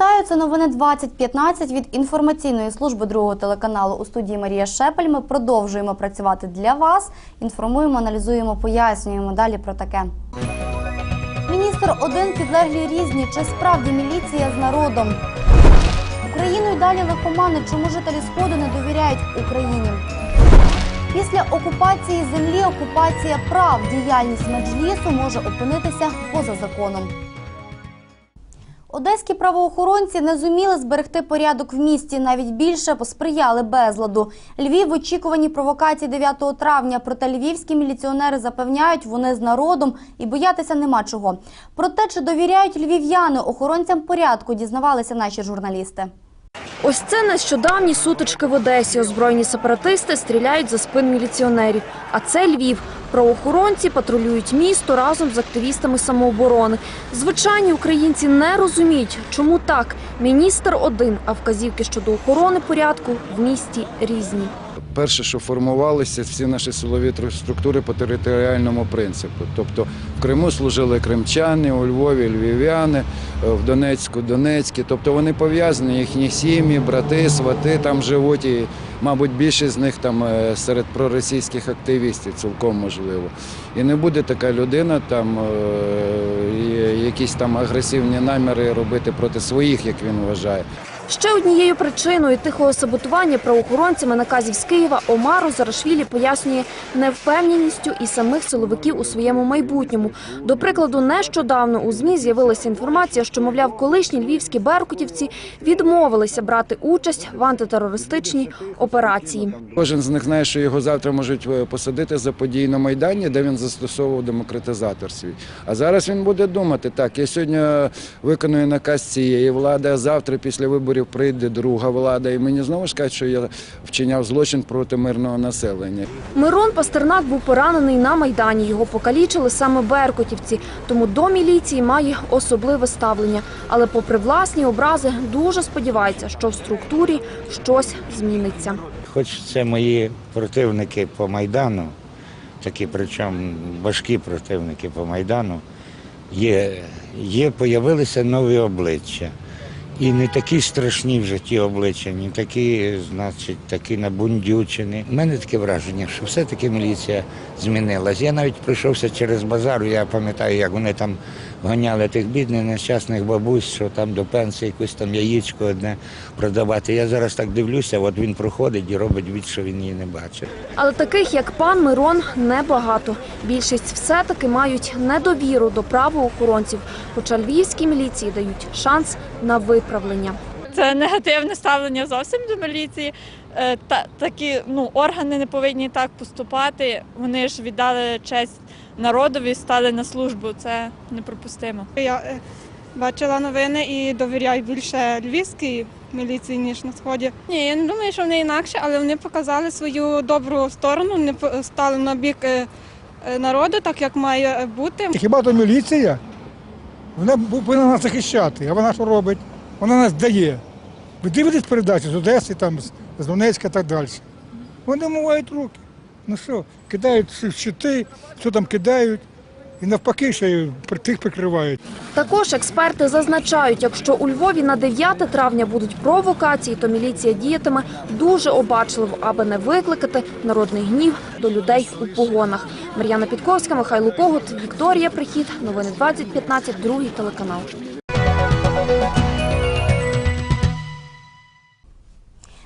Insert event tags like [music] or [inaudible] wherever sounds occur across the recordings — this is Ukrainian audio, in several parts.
Вітаю, це новини 2015 від інформаційної служби другого телеканалу у студії Марія Шепель. Ми продовжуємо працювати для вас. Інформуємо, аналізуємо, пояснюємо. Далі про таке. Міністр один підлеглі різні. Чи справді міліція з народом? Україною далі лихомани. Чому жителі Сходу не довіряють Україні? Після окупації землі окупація прав діяльність меджлісу може опинитися поза законом. Одеські правоохоронці не зуміли зберегти порядок в місті. Навіть більше посприяли безладу. Львів в очікуванні провокації 9 травня. Проте львівські міліціонери запевняють, вони з народом і боятися нема чого. Про те, чи довіряють львів'яни охоронцям порядку, дізнавалися наші журналісти. Ось це нещодавні сутички в Одесі. Озброєні сепаратисти стріляють за спин міліціонерів. А це Львів. Правоохоронці патрулюють місто разом з активістами самооборони. Звичайні українці не розуміють, чому так. Міністр один, а вказівки щодо охорони порядку в місті різні. Перше, що формувалися всі наші силові структури по територіальному принципу. Тобто в Криму служили кримчани, у Львові львів'яни, е, в Донецьку донецькі. Тобто вони пов'язані, їхні сім'ї, брати, свати там живуть, і, мабуть, більшість з них там е, серед проросійських активістів, цілком можливо. І не буде така людина там е, якісь там агресивні наміри робити проти своїх, як він вважає. Ще однією причиною тихого саботування правоохоронцями наказів з Києва Омару Зарашвілі пояснює невпевненістю і самих силовиків у своєму майбутньому. До прикладу, нещодавно у ЗМІ з'явилася інформація, що, мовляв, колишні львівські беркутівці відмовилися брати участь в антитерористичній операції. Кожен з них знає, що його завтра можуть е, посадити за події на Майдані, де він застосовував демократизатор свій. А зараз він буде думати, так, я сьогодні виконую наказ цієї влади, а завтра після виборів прийде друга влада, і мені знову ж кажуть, що я вчиняв злочин проти мирного населення. Мирон Пастернак був поранений на Майдані. Його покалічили саме беркутівці, тому до міліції має особливе ставлення. Але попри власні образи, дуже сподівається, що в структурі щось зміниться. Хоч це мої противники по Майдану, такі причому важкі противники по Майдану, є, є появилися нові обличчя. І не такі страшні вже ті обличчя, не такі, значить, такі набундючені. У мене таке враження, що все-таки міліція змінилась. Я навіть пройшовся через базар, я пам'ятаю, як вони там гоняли тих бідних нещасних бабусь, що там до пенсії якусь там яєчко одне продавати. Я зараз так дивлюся, от він проходить і робить від, що він її не бачить. Але таких, як пан Мирон, небагато. Більшість все-таки мають недовіру до правоохоронців, хоча львівській міліції дають шанс на виправлення. Це негативне ставлення зовсім до міліції. Е, Та такі ну органи не повинні так поступати. Вони ж віддали честь народові, стали на службу. Це неприпустимо. Я е, бачила новини і довіряю більше львівській міліції, ніж на сході. Ні, я не думаю, що вони інакше, але вони показали свою добру сторону, не стали на бік е, е, народу, так як має бути. Хіба то міліція? Вона повинна нас захищати, а вона що робить? Вона нас дає. Ви дивитесь передачі з Одеси, там, з- з Донецька і так далі. Вони мувають руки. Ну що, кидають щити, що там кидають, і навпаки, ще тих прикривають. Також експерти зазначають, якщо у Львові на 9 травня будуть провокації, то міліція діятиме дуже обачливо, аби не викликати народний гнів до людей у погонах. Мар'яна Підковська, Михайло Когут, Вікторія Прихід. Новини 2015, другий телеканал.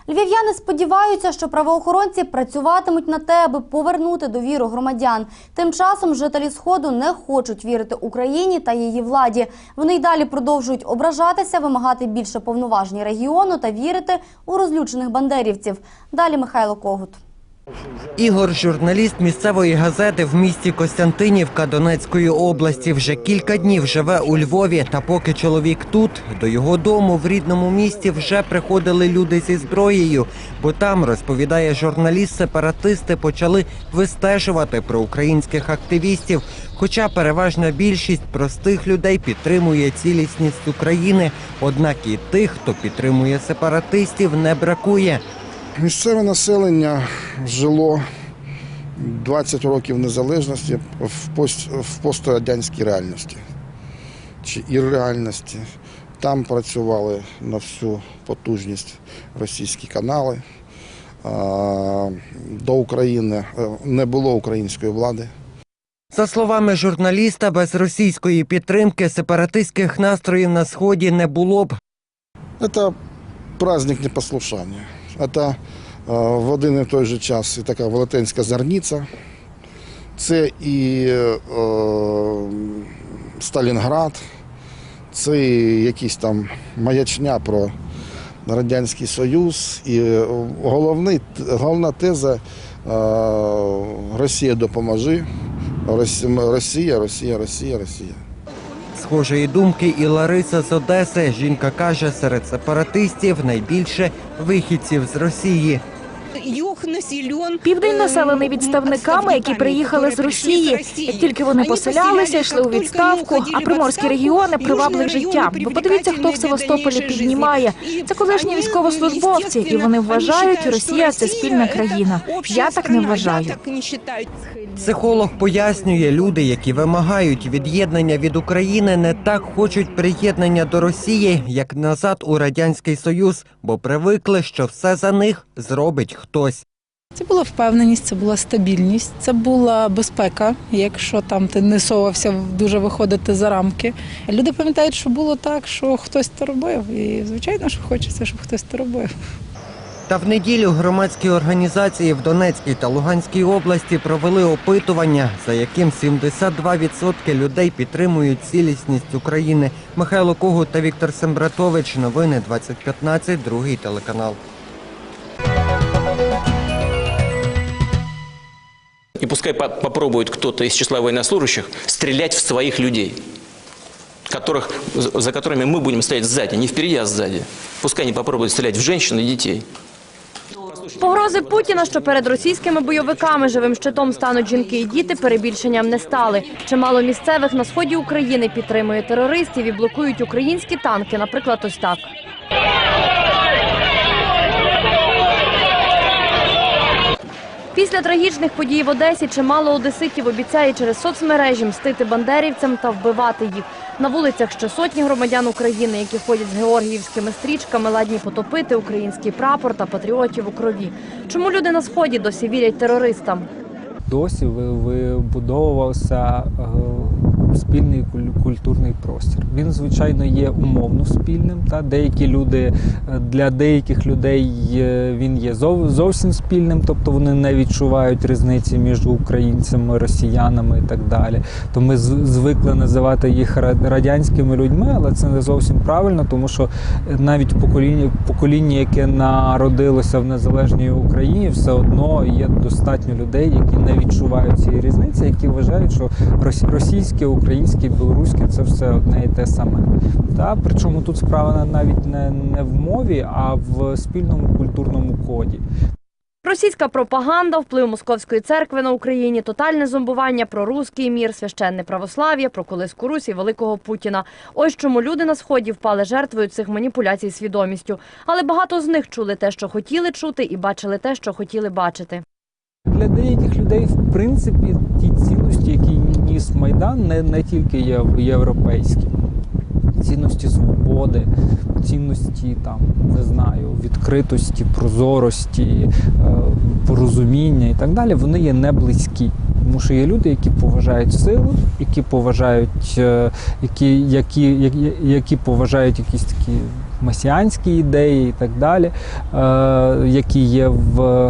Львів'яни сподіваються, що правоохоронці працюватимуть на те, аби повернути довіру громадян. Тим часом жителі сходу не хочуть вірити Україні та її владі. Вони й далі продовжують ображатися, вимагати більше повноважень регіону та вірити у розлючених бандерівців. Далі Михайло Когут. Ігор, журналіст місцевої газети в місті Костянтинівка Донецької області, вже кілька днів живе у Львові. Та поки чоловік тут, до його дому в рідному місті вже приходили люди зі зброєю, бо там розповідає журналіст, сепаратисти почали вистежувати про українських активістів. Хоча переважна більшість простих людей підтримує цілісність України, однак і тих, хто підтримує сепаратистів, не бракує. Місцеве населення жило 20 років незалежності в, пост, в пострадянській реальності чи ірреальності. Там працювали на всю потужність російські канали. До України е, не було української влади. За словами журналіста, без російської підтримки сепаратистських настроїв на сході не було б. Это праздник непослушания. Это е, в один і той же час і така велетенська зарниця. Це і е, Сталінград, це і якісь там маячня про Радянський Союз. І е, головний, головна теза е, Росія допоможи. Росія, Росія, Росія, Росія. Схожої думки і Лариса з Одеси. Жінка каже, серед сепаратистів найбільше вихідців з Росії. Південь населений відставниками, які приїхали з Росії. Як тільки вони поселялися, йшли у відставку, а приморські регіони привабли життя. Ви подивіться, хто в Севастополі піднімає. Це колишні військовослужбовці, і вони вважають, Росія це спільна країна. Я так не вважаю. Психолог пояснює, люди, які вимагають від'єднання від України, не так хочуть приєднання до Росії, як назад у радянський союз, бо привикли, що все за них зробить хтось. Це була впевненість, це була стабільність, це була безпека, якщо там ти не совався дуже виходити за рамки. Люди пам'ятають, що було так, що хтось то робив. І звичайно, що хочеться, щоб хтось то робив. Та в неділю громадські організації в Донецькій та Луганській області провели опитування, за яким 72% людей підтримують цілісність України. Михайло Когут та Віктор Сембратович. Новини 2015, другий телеканал. И пускай по- попробует кто-то из числа военнослужащих стрелять в своих людей, которых, за за которыми мы будем стоять сзади, не впереди, а сзади. Пускай они попробуют стрелять в женщин и детей. Погрози Путіна, що перед російськими бойовиками живим щитом стануть жінки і діти, перебільшенням не стали. Чимало місцевих на сході України підтримує терористів і блокують українські танки, наприклад, ось так. Після трагічних подій в Одесі чимало одеситів обіцяє через соцмережі мстити бандерівцям та вбивати їх. На вулицях ще сотні громадян України, які ходять з георгіївськими стрічками, ладні потопити український прапор та патріотів у крові. Чому люди на сході досі вірять терористам? досі ви- вибудовувався спільний куль- культурний простір. Він, звичайно, є умовно спільним. Та деякі люди е, для деяких людей е, він є зовсім спільним, тобто вони не відчувають різниці між українцями, росіянами і так далі. То ми звикли називати їх радянськими людьми, але це не зовсім правильно, тому що е, навіть покоління, покоління, яке народилося в незалежній Україні, все одно є достатньо людей, які не відчувають цієї різниці, які вважають, що рос- російське, українське, білоруське це все одне і те саме. Та причому тут справа навіть не, не в мові, а в спільному культурному коді. Російська пропаганда, вплив московської церкви на Україні, тотальне зомбування про руський мір, священне православ'я, про колиску Русі, великого Путіна. Ось чому люди на сході впали жертвою цих маніпуляцій свідомістю. Але багато з них чули те, що хотіли чути, і бачили те, що хотіли бачити. Для деяких людей, в принципі, ті цінності, які ніс Майдан, не, не тільки європейські. Цінності свободи, цінності там, не знаю, відкритості, прозорості, е, порозуміння і так далі, вони є не близькі. Тому що є люди, які поважають силу, які поважають, е, які, які, які поважають якісь такі месіанські ідеї і так далі, е, які є в,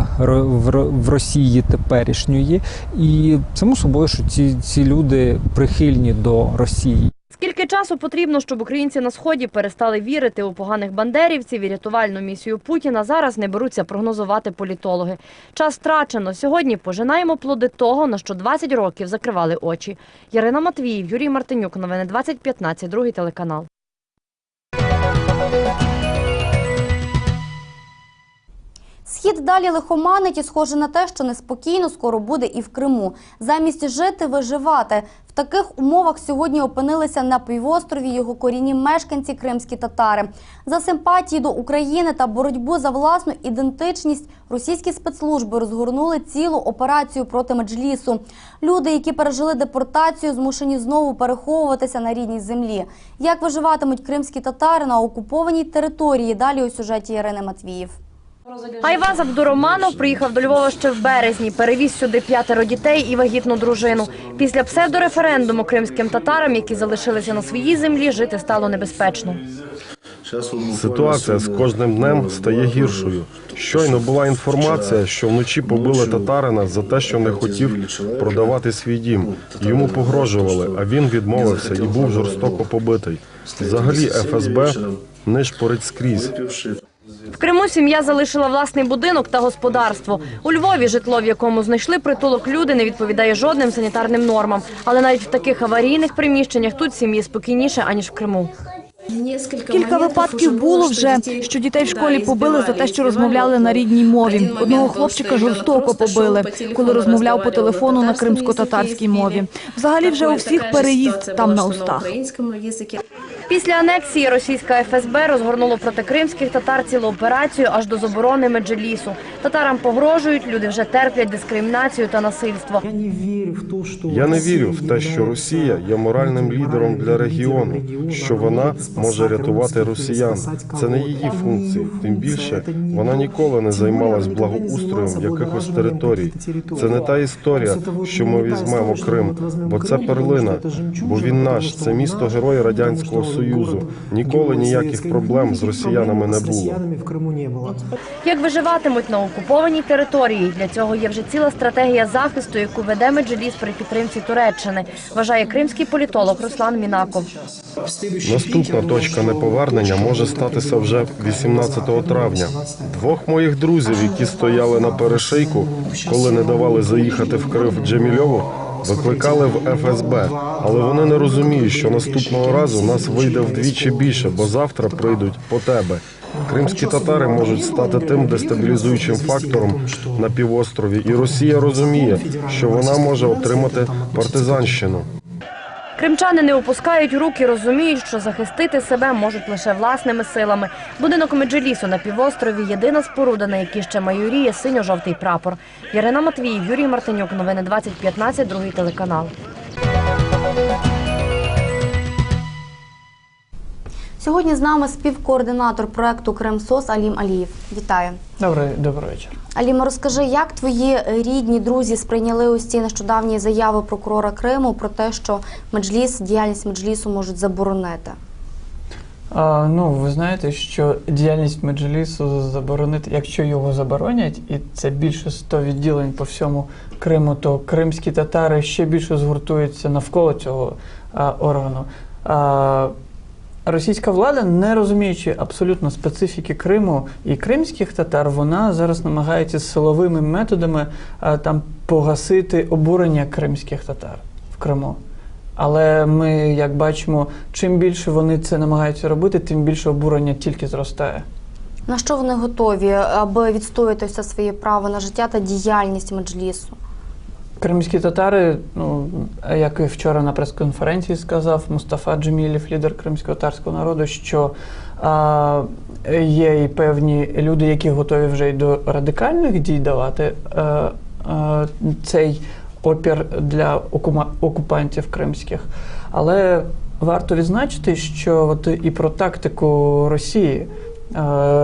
в Росії теперішньої. І само собою, що ці, ці люди прихильні до Росії. Скільки часу потрібно, щоб українці на сході перестали вірити у поганих бандерівців і рятувальну місію Путіна, зараз не беруться прогнозувати політологи. Час втрачено. Сьогодні пожинаємо плоди того, на що 20 років закривали очі. Ярина Матвіїв, Юрій Мартинюк. Новини 2015, другий телеканал. Схід далі лихоманить і схоже на те, що неспокійно скоро буде і в Криму. Замість жити, виживати. В таких умовах сьогодні опинилися на півострові його корінні мешканці кримські татари. За симпатії до України та боротьбу за власну ідентичність російські спецслужби розгорнули цілу операцію проти меджлісу. Люди, які пережили депортацію, змушені знову переховуватися на рідній землі. Як виживатимуть кримські татари на окупованій території? Далі у сюжеті Ірини Матвіїв. Айваз Абдуроманов приїхав до Львова ще в березні. Перевіз сюди п'ятеро дітей і вагітну дружину. Після псевдореферендуму кримським татарам, які залишилися на своїй землі, жити стало небезпечно. Ситуація з кожним днем стає гіршою. Щойно була інформація, що вночі побили татарина за те, що не хотів продавати свій дім. Йому погрожували, а він відмовився і був жорстоко побитий. Взагалі, ФСБ нишпорить скрізь. В Криму сім'я залишила власний будинок та господарство. У Львові житло, в якому знайшли притулок люди, не відповідає жодним санітарним нормам. Але навіть в таких аварійних приміщеннях тут сім'ї спокійніше аніж в Криму. Кілька випадків було вже, що дітей в школі побили за те, що розмовляли на рідній мові. Одного хлопчика жорстоко побили, коли розмовляв по телефону на кримсько-татарській мові. Взагалі вже у всіх переїзд там на устах. Після анексії російська ФСБ розгорнуло проти кримських татар цілу операцію аж до заборони меджелісу. Татарам погрожують, люди вже терплять дискримінацію та насильство. Я не вірю в те, що Росія є моральним лідером для регіону, що вона може рятувати росіян. Це не її функції. Тим більше вона ніколи не займалась благоустроєм якихось територій. Це не та історія, що ми візьмемо Крим, бо це перлина, бо він наш. Це місто герой радянського союзу. Ніколи ніяких проблем з росіянами не було. Як виживатимуть на окупованій території? Для цього є вже ціла стратегія захисту, яку веде меджеліс при підтримці Туреччини, вважає кримський політолог Руслан Мінаков. Наступна точка неповернення може статися вже 18 травня. Двох моїх друзів, які стояли на перешийку, коли не давали заїхати в Крив Джемільову, викликали в ФСБ, але вони не розуміють, що наступного разу нас вийде вдвічі більше, бо завтра прийдуть по тебе. Кримські татари можуть стати тим дестабілізуючим фактором на півострові, і Росія розуміє, що вона може отримати партизанщину. Кримчани не опускають руки, розуміють, що захистити себе можуть лише власними силами. Будинок Меджелісу на півострові єдина споруда, на якій ще майоріє синьо-жовтий прапор. Ярина Матвій, Юрій Мартинюк. Новини 2015, другий телеканал. Сьогодні з нами співкоординатор проекту Кремсос Алім Алієв. Вітаю. Добрий, добрий вечір. Аліма, розкажи, як твої рідні друзі сприйняли ось ці нещодавні заяви прокурора Криму про те, що меджліс, діяльність меджлісу можуть заборонити? А, ну, ви знаєте, що діяльність меджлісу заборонити, якщо його заборонять, і це більше 100 відділень по всьому Криму, то кримські татари ще більше згуртуються навколо цього а, органу. А, Російська влада, не розуміючи абсолютно специфіки Криму і кримських татар, вона зараз намагається силовими методами а, там погасити обурення кримських татар в Криму. Але ми, як бачимо, чим більше вони це намагаються робити, тим більше обурення тільки зростає. На що вони готові, аби відстояти все своє право на життя та діяльність меджлісу? Кримські татари, ну як і вчора на прес-конференції сказав Мустафа Джемілів, лідер кримсько-татарського народу, що а, є і певні люди, які готові вже й до радикальних дій давати а, а, цей опір для окума- окупантів кримських. Але варто відзначити, що от і про тактику Росії. Е,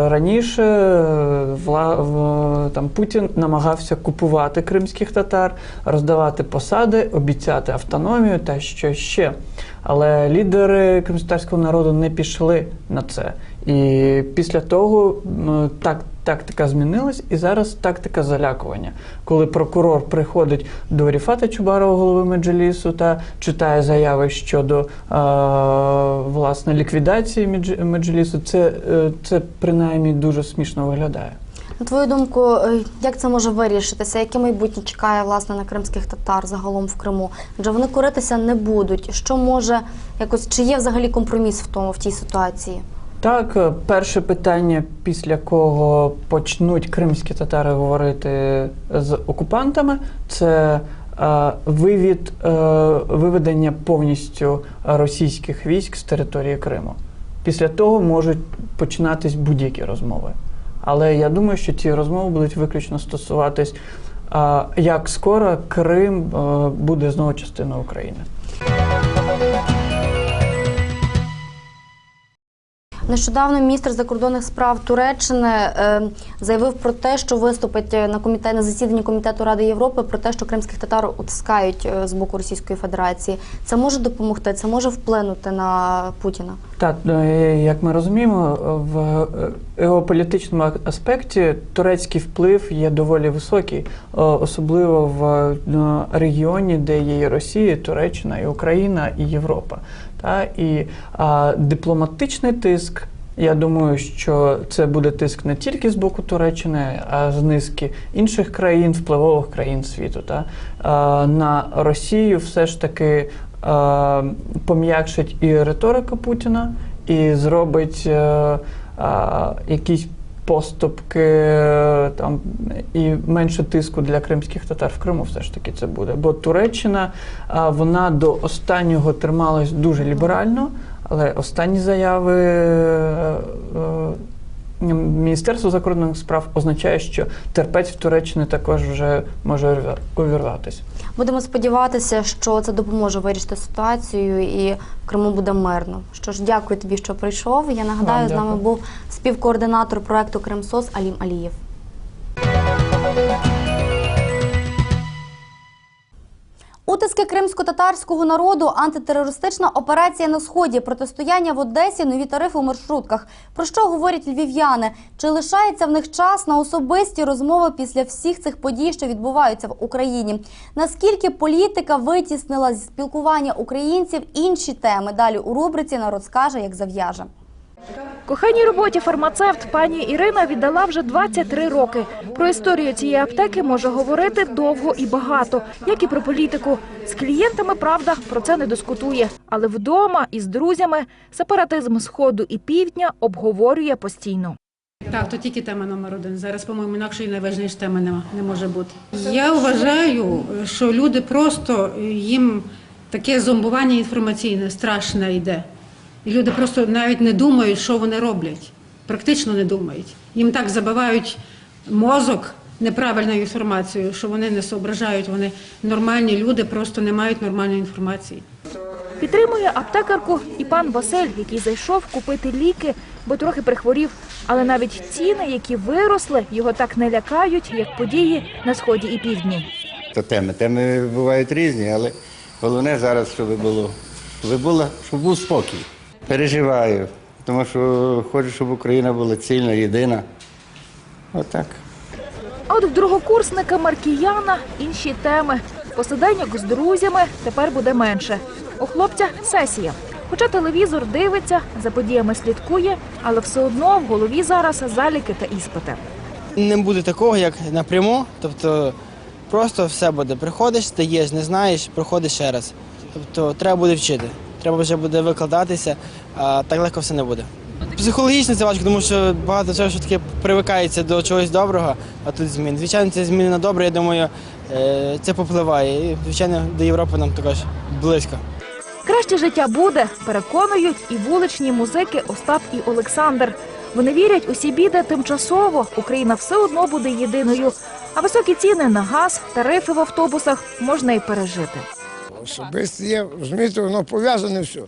Раніше е, там Путін намагався купувати кримських татар, роздавати посади, обіцяти автономію та що ще. Але лідери кримськотарського народу не пішли на це. І після того так, тактика змінилась, і зараз тактика залякування. Коли прокурор приходить до Ріфата Чубарова, голови Меджелісу, та читає заяви щодо е, власне ліквідації Медж- Меджелісу, це, е, це принаймні дуже смішно виглядає. На твою думку, е, як це може вирішитися? Яке майбутнє чекає власне на кримських татар загалом в Криму? Адже вони коритися не будуть. Що може якось чи є взагалі компроміс в тому в тій ситуації? Так, е, перше питання, після кого почнуть кримські татари говорити з окупантами, це е, вивід, е, виведення повністю російських військ з території Криму. Після того можуть починатись будь-які розмови. Але я думаю, що ці розмови будуть виключно стосуватись, як скоро Крим буде знову частиною України. Нещодавно міністр закордонних справ Туреччини е, заявив про те, що виступить на комітет на засіданні комітету Ради Європи про те, що кримських татар утискають е, з боку Російської Федерації. Це може допомогти, це може вплинути на Путіна. Так, е, як ми розуміємо, в е, геополітичному аспекті турецький вплив є доволі високий, е, особливо в е, регіоні, де є і Росія, Туреччина, і Україна, і Європа. Та? І а, дипломатичний тиск. Я думаю, що це буде тиск не тільки з боку Туреччини, а з низки інших країн, впливових країн світу. Та? А, на Росію все ж таки а, пом'якшить і риторика Путіна, і зробить а, а, якісь поступки е, там і менше тиску для кримських татар в Криму все ж таки це буде. Бо Туреччина вона до останнього трималась дуже ліберально, але останні заяви е, закордонних справ означає, що терпець в Туреччині також вже може увірватися. Будемо сподіватися, що це допоможе вирішити ситуацію і в Криму буде мирно. Що ж, дякую тобі, що прийшов. Я нагадаю, Вам з нами дякую. був співкоординатор проекту Кримсос Алім Алієв. Кримсько-татарського народу, антитерористична операція на сході, протистояння в Одесі, нові тарифи у маршрутках. Про що говорять львів'яни? Чи лишається в них час на особисті розмови після всіх цих подій, що відбуваються в Україні? Наскільки політика витіснила зі спілкування українців інші теми? Далі у рубриці народ скаже, як зав'яже. Коханій роботі фармацевт пані Ірина віддала вже 23 роки. Про історію цієї аптеки може говорити довго і багато, як і про політику. З клієнтами, правда, про це не дискутує. Але вдома із друзями сепаратизм сходу і півдня обговорює постійно. Так, то тільки тема номер один. Зараз, по-моєму, інакшої найважливішої теми нема, не може бути. Я вважаю, що люди просто їм таке зомбування інформаційне страшне йде. І люди просто навіть не думають, що вони роблять. Практично не думають. Їм так забивають мозок неправильною інформацією, що вони не соображають. Вони нормальні люди, просто не мають нормальної інформації. Підтримує аптекарку і пан Василь, який зайшов купити ліки, бо трохи прихворів. Але навіть ціни, які виросли, його так не лякають, як події на сході і півдні. То теми. Теми бувають різні, але головне зараз, щоб було, щоб, було, щоб був спокій. Переживаю, тому що хочу, щоб Україна була цільна, єдина. Отак. А от в другокурсника Маркіяна інші теми. Посиденьок з друзями тепер буде менше. У хлопця сесія. Хоча телевізор дивиться, за подіями слідкує, але все одно в голові зараз заліки та іспити. Не буде такого, як напряму. Тобто просто все буде. Приходиш, стаєш, не знаєш, проходиш ще раз. Тобто треба буде вчити. Треба вже буде викладатися, а так легко все не буде. Психологічно це важко, тому що багато чого що таке привикається до чогось доброго, а тут змін. Звичайно, це зміни на добре, я думаю, е, це попливає. І, звичайно, до Європи нам також близько. Краще життя буде, переконують і вуличні музики Остап і Олександр. Вони вірять, усі біди тимчасово. Україна все одно буде єдиною. А високі ціни на газ, тарифи в автобусах можна і пережити. Особисто є, розумієте, воно пов'язане все.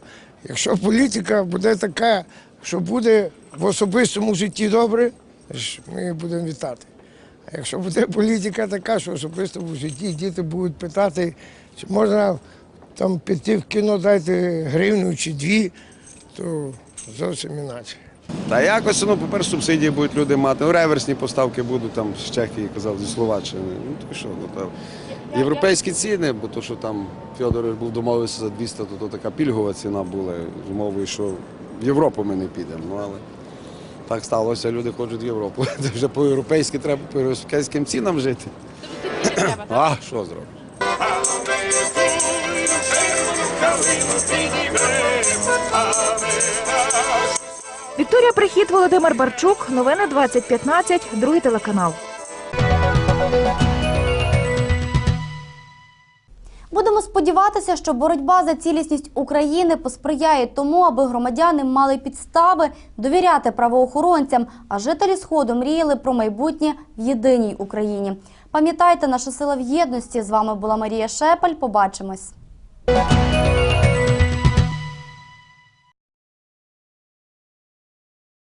Якщо політика буде така, що буде в особистому житті добре, ми будемо вітати. А якщо буде політика така, що в особистому житті діти будуть питати, чи можна там піти в кіно, дайте гривню чи дві, то зовсім інакше. Та якось, ну, по-перше, субсидії будуть люди мати. Ну, реверсні поставки будуть там з Чехії, казав, зі Словаччини. Ну, то що, ну, там. Європейські ціни, бо то, що там Федорович був домовився за 200, то, то така пільгова ціна була умовою, що в Європу ми не підемо. Ну, але так сталося, люди хочуть в Європу. [laughs] Це вже по-європейськи треба по європейським цінам жити. А, що зробиш? Вікторія Прихід, Володимир Барчук. Новини 2015. Другий телеканал. Будемо сподіватися, що боротьба за цілісність України посприяє тому, аби громадяни мали підстави довіряти правоохоронцям, а жителі Сходу мріяли про майбутнє в єдиній Україні. Пам'ятайте, наша сила в єдності. З вами була Марія Шепель. Побачимось.